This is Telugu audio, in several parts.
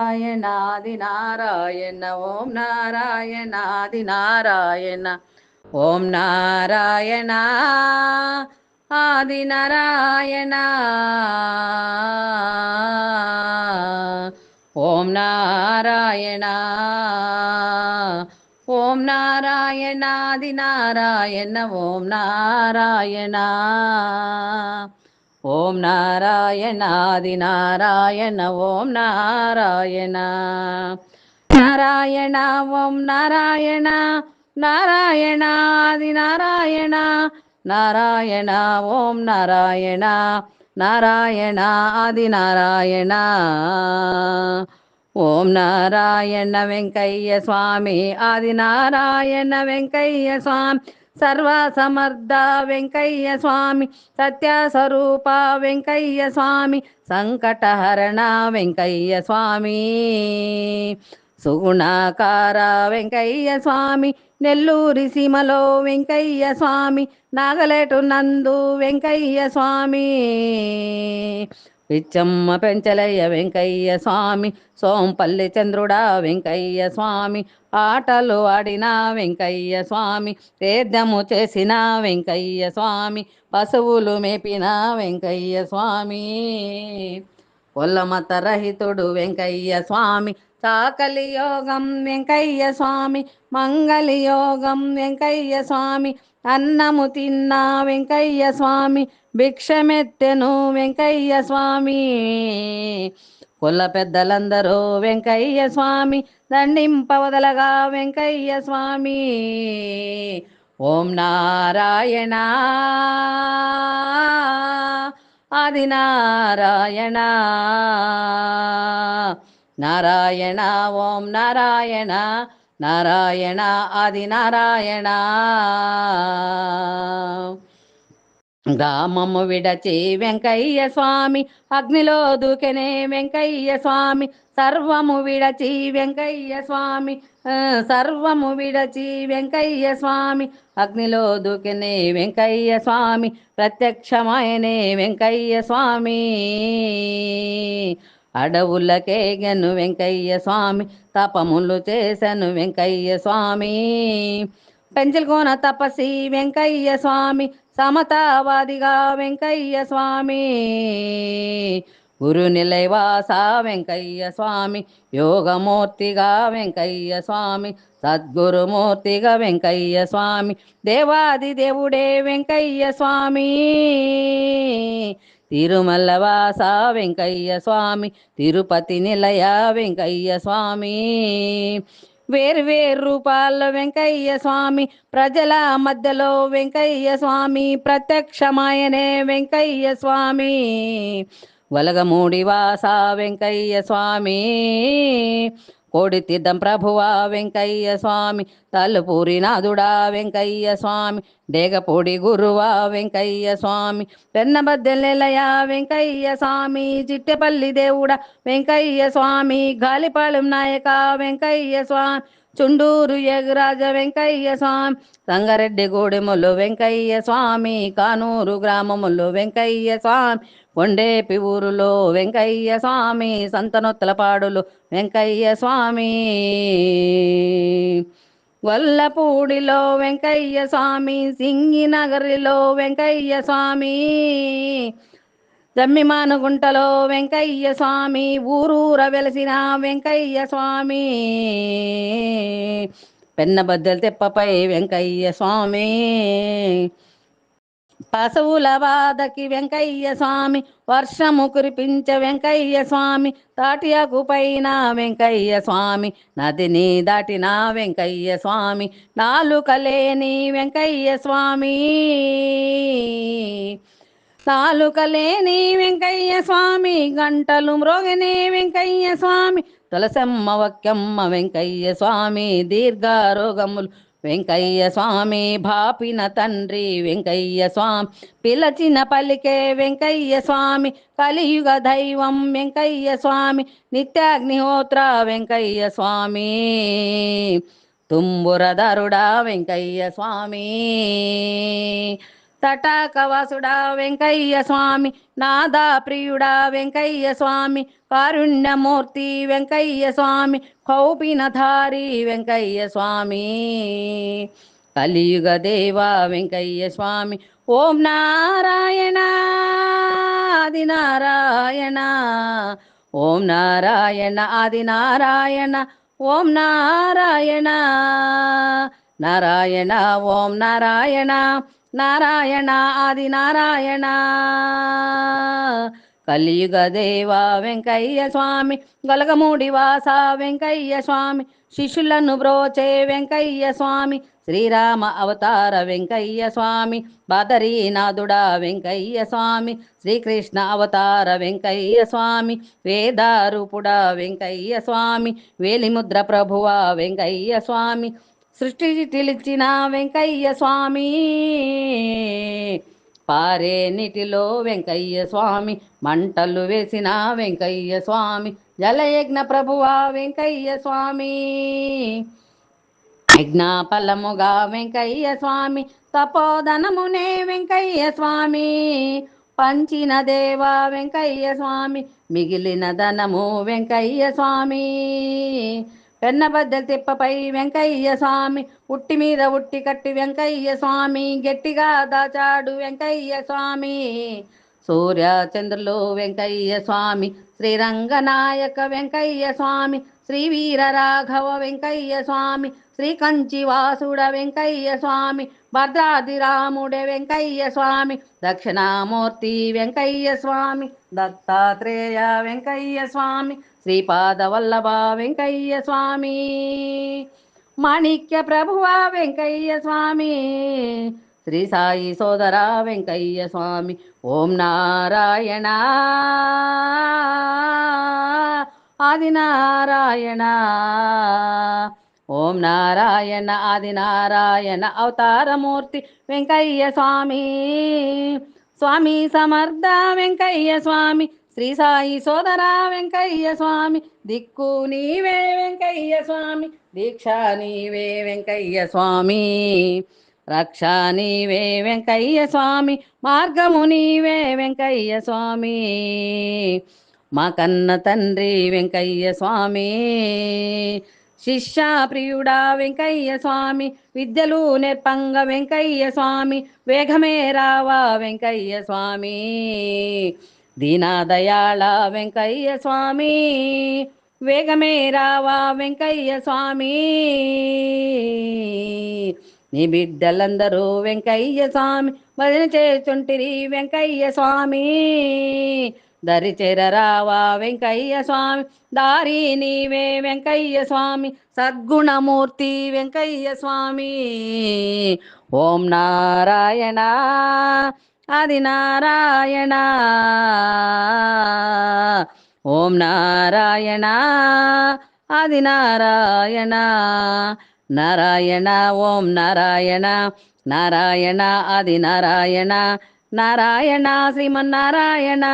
నారాయణాది నారాయణ ఓం నారాయణాది నారాయణ ఓం నారాయణ ఆది నారాయణ ఓం నారాయణ ఓం నారాయణాది నారాయణ ఓం నారాయణ ఓం నారాయణాది నారాయణ ఓం నారాయణ నారాయణ ఓం నారాయణ నారాయణాది నారాయణ నారాయణ ఓం నారాయణ నారాయణ ఆది నారాయణ ఓం నారాయణ వెంకయ్య స్వామి ఆది నారాయణ వెంకయ్య స్వామి సర్వ సమర్థ వెంకయ్య స్వామి సత్య స్వరూప వెంకయ్య స్వామి సంకటహరణ వెంకయ్య స్వామి సుగుణాకార వెంకయ్య స్వామి నెల్లూరి సీమలో వెంకయ్య స్వామి నాగలేటు నందు వెంకయ్య స్వామి పిచ్చమ్మ పెంచలయ్య వెంకయ్య స్వామి సోంపల్లి చంద్రుడా వెంకయ్య స్వామి ఆటలు ఆడిన వెంకయ్య స్వామి తీర్థము చేసిన వెంకయ్య స్వామి పశువులు మేపిన వెంకయ్య స్వామి. కొల్లమత రహితుడు వెంకయ్య స్వామి చాకలి యోగం వెంకయ్య స్వామి మంగళ యోగం వెంకయ్య స్వామి అన్నము తిన్న వెంకయ్య స్వామి భిక్షమెత్తెను వెంకయ్య స్వామి కుల పెద్దలందరూ వెంకయ్య స్వామి దండింపవదలగా వెంకయ్య స్వామి ఓం నారాయణ ఆది నారాయణ నారాయణ ఓం నారాయణ నారాయణ ఆది నారాయణ గ్రామము విడచి వెంకయ్య స్వామి అగ్నిలో దూకెనే వెంకయ్య స్వామి. సర్వము విడచి వెంకయ్య స్వామి సర్వము విడచి వెంకయ్య స్వామి. అగ్నిలో దూకెనే వెంకయ్య స్వామి ప్రత్యక్షమైనే వెంకయ్య స్వామి. అడవులకేగను వెంకయ్య స్వామి తపములు చేశను వెంకయ్య స్వామి. పెంచల్కోన తపసి వెంకయ్య స్వామి సమతావాదిగా వెంకయ్య స్వామి. గురు నిలయవాస వెంకయ్య స్వామి యోగమూర్తిగా వెంకయ్య స్వామి సద్గురుమూర్తిగా వెంకయ్య స్వామి దేవాది దేవుడే వెంకయ్య స్వామి. తిరుమలవాస వెంకయ్య స్వామి తిరుపతి నిలయ వెంకయ్య స్వామి వేరు వేరు రూపాల్లో వెంకయ్య స్వామి ప్రజల మధ్యలో వెంకయ్య స్వామి ప్రత్యక్షమాయనే వెంకయ్య స్వామి వలగమూడి వాస వెంకయ్య స్వామి కోడి ప్రభువా వెంకయ్య స్వామి. తలుపూరి నాదుడా వెంకయ్య స్వామి. డేగపూడి గురువా వెంకయ్య స్వామి. పెన్నబద్దెలెలయ వెంకయ్య స్వామి. చిట్టెపల్లి దేవుడా వెంకయ్య స్వామి. గాలిపాలెం నాయక వెంకయ్య స్వామి. చుండూరు యగరాజ వెంకయ్య స్వామి. సంగారెడ్డి గూడెములు వెంకయ్య స్వామి. కానూరు గ్రామములు వెంకయ్య స్వామి. కొండేపి ఊరులో వెంకయ్య స్వామి సంతనొత్తలపాడులు వెంకయ్య స్వామి! వల్లపూడిలో వెంకయ్య స్వామి సింగినగరిలో వెంకయ్య స్వామి. జమ్మిమానుగుంటలో వెంకయ్య స్వామి ఊరూర వెలసిన వెంకయ్య స్వామి. పెన్నబద్దెల తెప్పపై వెంకయ్య స్వామి. పశువుల బాధకి వెంకయ్య స్వామి వర్షము కురిపించ వెంకయ్య స్వామి తాటియాకు పైన వెంకయ్య స్వామి నదిని దాటిన వెంకయ్య స్వామి నాలుకలేని వెంకయ్య స్వామి. నాలుకలేని వెంకయ్య స్వామి గంటలు మ్రోగనే వెంకయ్య స్వామి తులసమ్మ వక్యమ్మ వెంకయ్య స్వామి దీర్ఘారోగములు వెంకయ్య స్వామి భాపిన తండ్రి వెంకయ్య స్వామి పిలచిన పలికే వెంకయ్య స్వామి కలియుగ దైవం వెంకయ్య స్వామి నిత్యాగ్నిహోత్ర వెంకయ్య స్వామి తుంబురధరుడా వెంకయ్య స్వామి. తటాకవాసుడా వెంకయ్య స్వామి నాదా ప్రియుడా వెంకయ్య స్వామి కారుణ్యమూర్తి వెంకయ్య స్వామి కౌపినధారి వెంకయ్య స్వామి కలియుగ దేవా వెంకయ్య స్వామి ఓం నారాయణ ఆది నారాయణ ఓం నారాయణ ఆది నారాయణ ఓం నారాయణ నారాయణ ఓం నారాయణ. నారాయణ ఆది నారాయణ కలియుగ దేవా వెంకయ్య స్వామి గలగమూడి వాస వెంకయ్య స్వామి శిష్యులను బ్రోచే వెంకయ్య స్వామి శ్రీరామ అవతార వెంకయ్య స్వామి బదరీనాథుడా వెంకయ్య స్వామి శ్రీకృష్ణ అవతార వెంకయ్య స్వామి వేదారూపుడా వెంకయ్య స్వామి వేలిముద్ర ప్రభువా వెంకయ్య స్వామి సృష్టి తెలిచిన వెంకయ్య స్వామి. పారే నీటిలో వెంకయ్య స్వామి. మంటలు వేసిన వెంకయ్య స్వామి. జలయజ్ఞ ప్రభువా వెంకయ్య స్వామి. యజ్ఞాఫలముగా వెంకయ్య స్వామి. తపోధనమునే వెంకయ్య స్వామి. పంచిన దేవా వెంకయ్య స్వామి. మిగిలిన ధనము వెంకయ్య స్వామి. పెన్నబద్దెల తిప్పపై వెంకయ్య స్వామి ఉట్టి మీద ఉట్టి కట్టి వెంకయ్య స్వామి గట్టిగా దాచాడు వెంకయ్య స్వామి. సూర్య చంద్రులు వెంకయ్య స్వామి శ్రీరంగనాయక వెంకయ్య స్వామి శ్రీ వీర రాఘవ వెంకయ్య స్వామి శ్రీ కంచి వాసుడ వెంకయ్య స్వామి భద్రాది రాముడే వెంకయ్య స్వామి దక్షిణామూర్తి వెంకయ్య స్వామి దత్తాత్రేయ వెంకయ్య స్వామి శ్రీపాద వల్లభ వెంకయ్య స్వామి మాణిక్య ప్రభువ వెంకయ్య స్వామి శ్రీ సాయి సోదర వెంకయ్య స్వామి ఓం నారాయణ ఆది నారాయణ ఓం నారాయణ ఆది నారాయణ అవతారమూర్తి వెంకయ్య స్వామి స్వామి సమర్థ వెంకయ్య స్వామి శ్రీ సాయి సోదర వెంకయ్య స్వామి దిక్కు నీవే వెంకయ్య స్వామి దీక్ష నీవే వెంకయ్య స్వామి రక్ష నీవే వెంకయ్య స్వామి మార్గము నీవే వెంకయ్య స్వామి మా కన్న తండ్రి వెంకయ్య స్వామి శిష్య ప్రియుడా వెంకయ్య స్వామి విద్యలు నేర్పంగ వెంకయ్య స్వామి వేగమే రావా వెంకయ్య స్వామి. దీనాదయాళ వెంకయ్య స్వామి వేగమే రావా వెంకయ్య స్వామి. నీ బిడ్డలందరూ వెంకయ్య స్వామి భజన చేస్తుంటిరి వెంకయ్య స్వామి. దరి రావా వెంకయ్య స్వామి దారి నీవే వెంకయ్య స్వామి సద్గుణమూర్తి వెంకయ్య స్వామి ఓం నారాయణ ఆది నారాయణ ఓం నారాయణ ఆది నారాయణ నారాయణ ఓం నారాయణ నారాయణ ఆది నారాయణ నారాయణ శ్రీమన్నారాయణ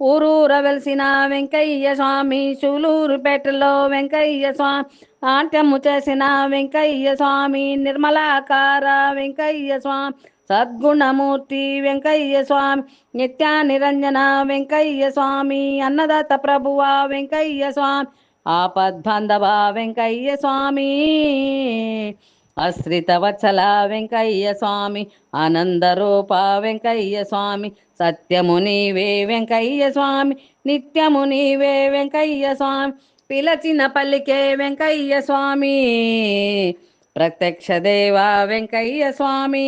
ఊరూర వెలిసిన వెంకయ్య స్వామి చూలూరుపేటలో వెంకయ్య స్వామి ఆంట్యము చేసిన వెంకయ్య స్వామి నిర్మలాకార వెంకయ్య స్వామి సద్గుణమూర్తి వెంకయ్య స్వామి నిత్యా నిరంజన వెంకయ్య స్వామి అన్నదాత ప్రభువ వెంకయ్య స్వామి ఆపద్బంధవ వెంకయ్య స్వామి. అశ్రితవత్సల వెంకయ్య స్వామి ఆనందరూప వెంకయ్య స్వామి సత్యము నీవే వెంకయ్య స్వామి నిత్యము నీవే వెంకయ్య స్వామి పిలచిన పల్లికే వెంకయ్య స్వామి ప్రత్యక్ష దేవా వెంకయ్య స్వామి.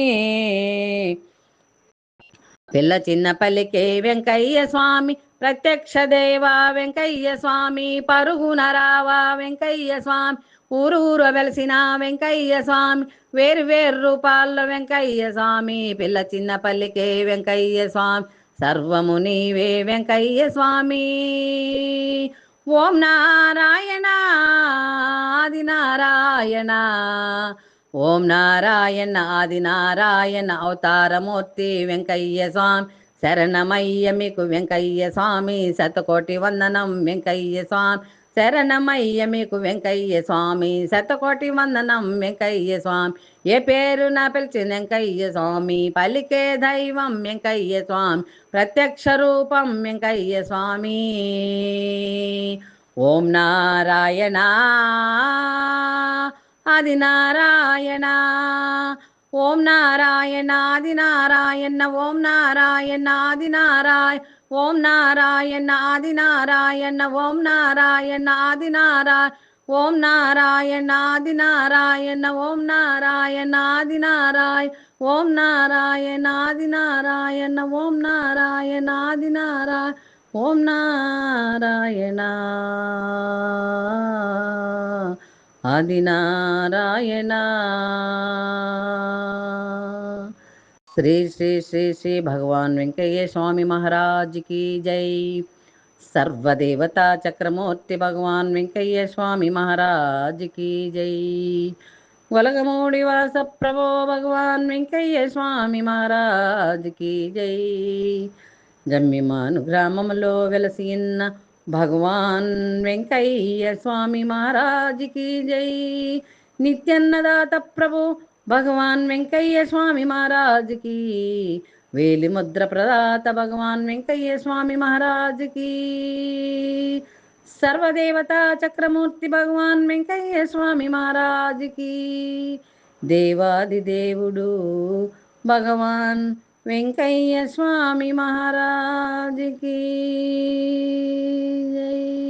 పిల్ల చిన్న పల్లికే వెంకయ్య స్వామి ప్రత్యక్ష దేవా వెంకయ్య స్వామి పరుగునరావా వెంకయ్య స్వామి ఊరూర వెలిసిన వెంకయ్య స్వామి వేరు వేరు రూపాల్లో వెంకయ్య స్వామి పిల్ల చిన్న పల్లికే వెంకయ్య స్వామి సర్వము నీవే వెంకయ్య స్వామి ఓం నారాయణ ఆది నారాయణ ఓం నారాయణ ఆది నారాయణ అవతారమూర్తి వెంకయ్య స్వామి శరణమయ్య మీకు వెంకయ్య స్వామి శతకోటి వందనం వెంకయ్య స్వామి శరణమయ్య మీకు వెంకయ్య స్వామి. శతకోటి వందనం వెంకయ్య స్వామి. ఏ పేరు నా పిలిచిన వెంకయ్య స్వామి? పలికే దైవం వెంకయ్య స్వామి. ప్రత్యక్ష రూపం వెంకయ్య స్వామి. ఓం నారాయణ. ఆది నారాయణ. ఓం నారాయణ ఆది నారాయణ. ఓం నారాయణ ఆది నారాయణ. ஓம் நாராயண ஆதிநாராயண ஓம் நாராயண ஆதிநாராய ஓம் நாராயண ஆதிநாராயண ஓம் நாராயண ஆதிநாராய ஓம் நாராயண ஆதிநாராயண ஓம் நாராயண ஆதிநாராய ஓம் நாராயணா ஆதிநாராயணா. శ్రీ శ్రీ శ్రీ శ్రీ భగవాన్ వెంకయ్య స్వామి మహారాజ్కి జై. సర్వదేవతా చక్రమూర్తి భగవాన్ వెంకయ్య స్వామి మహారాజ్కి జై. వలగమూడి వాస ప్రభో భగవాన్ వెంకయ్య స్వామి మహారాజ్కి జై. జమ్మిమాను గ్రామంలో వెలసిన్న భగవాన్ వెంకయ్య స్వామి మహారాజ్కి జై. నిత్యన్నదాత ప్రభు భగవాన్ వెంకయ్య స్వామి మహారాజుకి. వేలి ముద్ర ప్రదాత భగవాన్ వెంకయ్య స్వామి మహారాజుకి. సర్వదేవతా చక్రమూర్తి భగవాన్ వెంకయ్య స్వామి మహారాజుకి. దేవాది దేవుడు భగవాన్ వెంకయ్య స్వామి మహారాజుకి. జై.